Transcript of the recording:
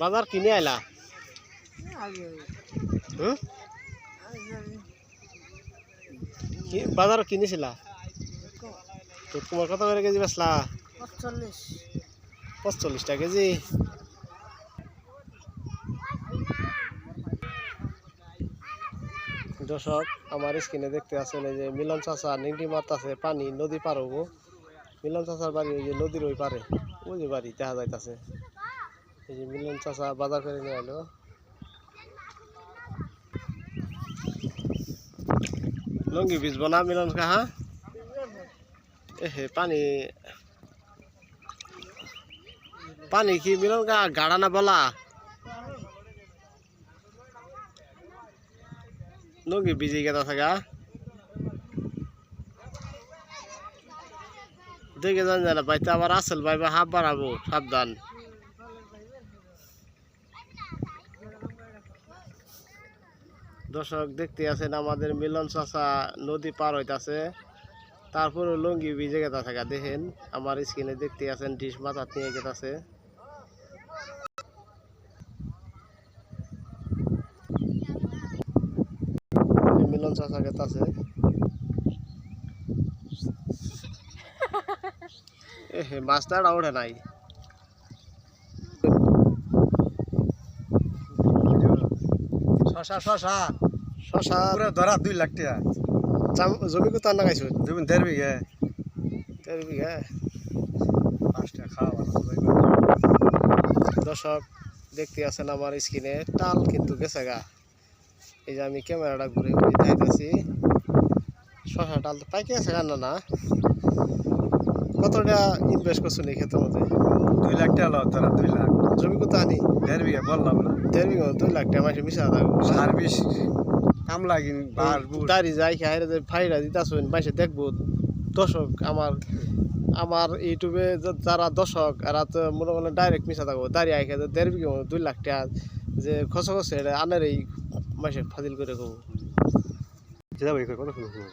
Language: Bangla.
বাজার কিনে আইলা? বাজার কিনেছিলা? তো তোমার কত করে কেজি বেচলা? পঁচল্লিশ পঁচল্লিশ টাকা কেজি। দর্শক, আমার স্ক্রিনে দেখতে এই যে মিলন চাষা নিংটি মারতাছে পানি, নদী পার হব। মিলন চাষার বাড়ি ওই যে নদীর ওই পারে, ওই যে বাড়ি, দেখা যাইতাছে। এই যে মিলন চাষা বাজার করে নিয়ে এলো। লঙ্গি বীজব না মিলন কাহা এ হে, পানি। পানি কি মিলন গা গাড়া না বলা? লঙ্গি ভিজে গেতা থাকা দেখে যান জানা বাইতে আবার আসল বাইবা হাফ বাড়াবো, সাবধান। দর্শক দেখতে আছেন আমাদের মিলন চাষা নদী পার হইতাছে। তারপর লুঙ্গি ভিজে গেতা থাকা, দেখেন, আমার স্ক্রিনে দেখতে আছেন ডিশ মাথা নিয়ে গেতাছে। মিলন চাষা গেতাছে। এ হে মাছটা নাই। শশা শশা। শশা পুরো ধরা দুই লাখ টাকা। জমি কত আনা গাইছো জমি দেড় বিঘে। দেড় বিঘা। পাঁচটা খাওয়া দর্শক দেখতে আছেন আমার স্ক্রিনে টাল কিন্তু গেছে গা এই যে আমি ক্যামেরাটা ঘুরে ঘুরে দেখাইতেছি শশা টাল তো পাইকে আছে না না? কতটা ইনভেস্ট করছ নি ক্ষেত্রের মধ্যে দুই লাখ টাকা লো ধরা দুই লাখ। জমি কত আনি? দেড় বিঘে বললাম না। দেড় বিঘা দুই লাখ টাকা মাসে মিশা থাকব সার্ভিস কাম বার বুট দাড়ি যাই খাই যে ফাইরা দিতাছুন মাসে দেখব দর্শক আমার আমার ইউটিউবে যারা দর্শক এরা তো মনে মনে ডাইরেক্ট মিশা থাকব। দাঁড়িয়ে আইখে যে দেড় বিঘে দুই লাখ টাকা যে খসে খসে এটা আনের এই মাসে ফাজিল করে কবো কত শুনো